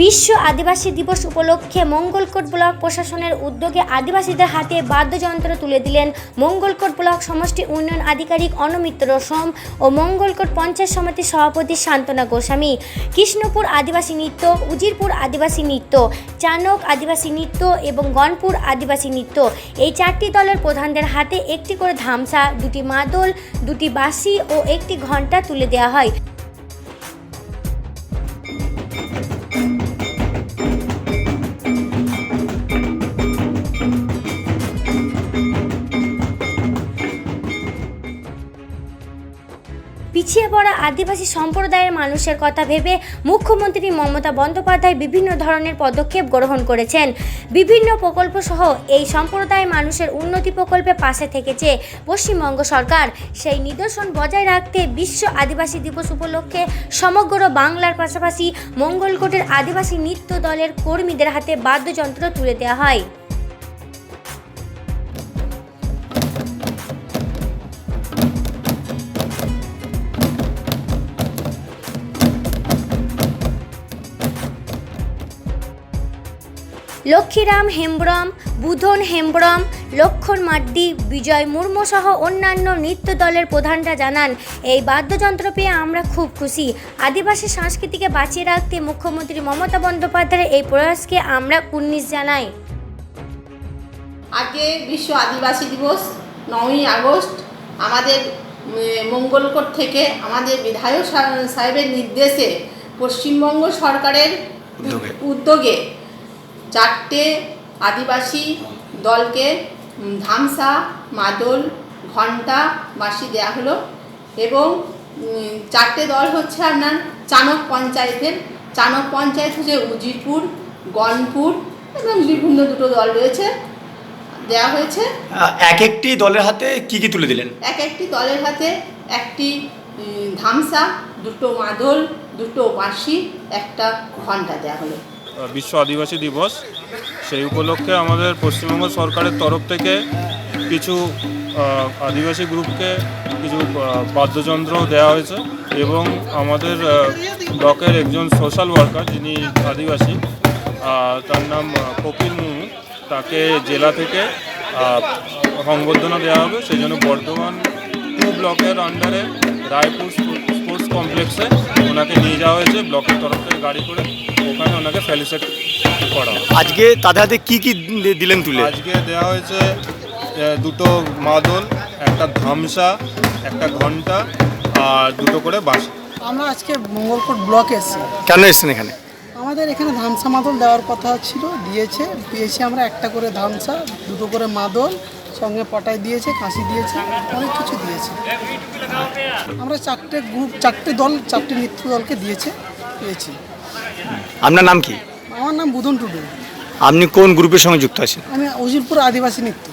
বিশ্ব আদিবাসী দিবস উপলক্ষে মঙ্গলকোট ব্লক প্রশাসনের উদ্যোগে আদিবাসীদের হাতে বাদ্যযন্ত্র তুলে দিলেন মঙ্গলকোট ব্লক সমষ্টি উন্নয়ন আধিকারিক অনমিত্র সোম ও মঙ্গলকোট পঞ্চায়েত সমিতির সভাপতি শান্তনা গোস্বামী। কৃষ্ণপুর আদিবাসী নৃত্য, উজিরপুর আদিবাসী নৃত্য, চানক আদিবাসী নৃত্য এবং গনপুর আদিবাসী নৃত্য এই চারটি দলের প্রধানদের হাতে একটি করে ধামসা, দুটি মাদল, দুটি বাঁশি ও একটি ঘণ্টা তুলে দেওয়া হয়। পিছিয়ে পড়া আদিবাসী সম্প্রদায়ের মানুষের কথা ভেবে মুখ্যমন্ত্রী মমতা বন্দ্যোপাধ্যায় বিভিন্ন ধরনের পদক্ষেপ গ্রহণ করেছেন। বিভিন্ন প্রকল্প সহ এই সম্প্রদায়ের মানুষের উন্নতি প্রকল্পে পাশে থেকেছে পশ্চিমবঙ্গ সরকার। সেই নিদর্শন বজায় রাখতে বিশ্ব আদিবাসী দিবস উপলক্ষে সমগ্র বাংলার পাশাপাশি মঙ্গলকোটের আদিবাসী নৃত্য দলের কর্মীদের হাতে বাদ্যযন্ত্র তুলে দেওয়া হয়। লক্ষ্মীরাম হেমব্রম বুধন হেমব্রম লক্ষণ মাড্ডি বিজয় মুর্মু সহ অন্যান্য নৃত্য দলের প্রধানরা জানান এই বাদ্যযন্ত্র পেয়ে আমরা খুব খুশি আদিবাসী সংস্কৃতিকে বাঁচিয়ে রাখতে মুখ্যমন্ত্রী মমতা বন্দ্যোপাধ্যায়ের এই প্রয়াসকে আমরা কুর্নিশ জানাই আজকে বিশ্ব আদিবাসী দিবস নয়ই আগস্ট আমাদের মঙ্গলকোট থেকে আমাদের বিধায়ক সাহেবের নির্দেশে পশ্চিমবঙ্গ সরকারের উদ্যোগে। চারটে আদিবাসী দলকে ধামসা মাদল ঘণ্টা বাঁশি দেওয়া হলো এবং চারটে দল হচ্ছে আপনার চানক পঞ্চায়েতের। চানক পঞ্চায়েত হচ্ছে উজিরপুর গনপুর এবং বিভিন্ন দুটো দল রয়েছে দেওয়া হয়েছে। এক একটি দলের হাতে কি কি তুলে দিলেন? এক একটি দলের হাতে একটি ধামসা দুটো মাদল দুটো বাঁশি একটা ঘণ্টা দেওয়া হলো। বিশ্ব আদিবাসী দিবস। সেই উপলক্ষে আমাদের পশ্চিমবঙ্গ সরকারের তরফ থেকে কিছু আদিবাসী গ্রুপকে কিছু বাদ্যযন্ত্র দেওয়া হয়েছে এবং আমাদের ব্লকের একজন সোশ্যাল ওয়ার্কার যিনি আদিবাসী তার নাম কপিল মুর্মু তাকে জেলা থেকে সংবর্ধনা দেওয়া হবে। সেই জন্য বর্ধমান টু ব্লকের আন্ডারে রায়পুর কমপ্লেক্সে ওনাকে নিয়ে যাওয়া হয়েছে ব্লকের তরফ থেকে গাড়ি করে ওখানে ওনাকে ফেলিসিট করা আজকে তাদের হাতে কী কী দিলেন তুলে? আজকে দেওয়া হয়েছে দুটো মাদল একটা ধামসা একটা ঘণ্টা আর দুটো করে বাস আমরা আজকে মঙ্গলকোট ব্লকে এসেছি। কেন এসেছেন এখানে? আমাদের এখানে ধামসা মাদল দেওয়ার কথা ছিল দিয়েছে। পেয়েছি আমরা একটা করে ধামসা দুটো করে মাদল সঙ্গে পটাই দিয়েছে কাশি দিয়েছে অনেক কিছু দিয়েছে। আমরা চারটে গ্রুপ চারটে দল চারটে নৃত্য দলকে দিয়েছে পেয়েছি। আপনার নাম কি? আমার নাম বুধন টুডু। আপনি কোন গ্রুপের সঙ্গে যুক্ত আছেন? আমি উজিরপুর আদিবাসী নৃত্য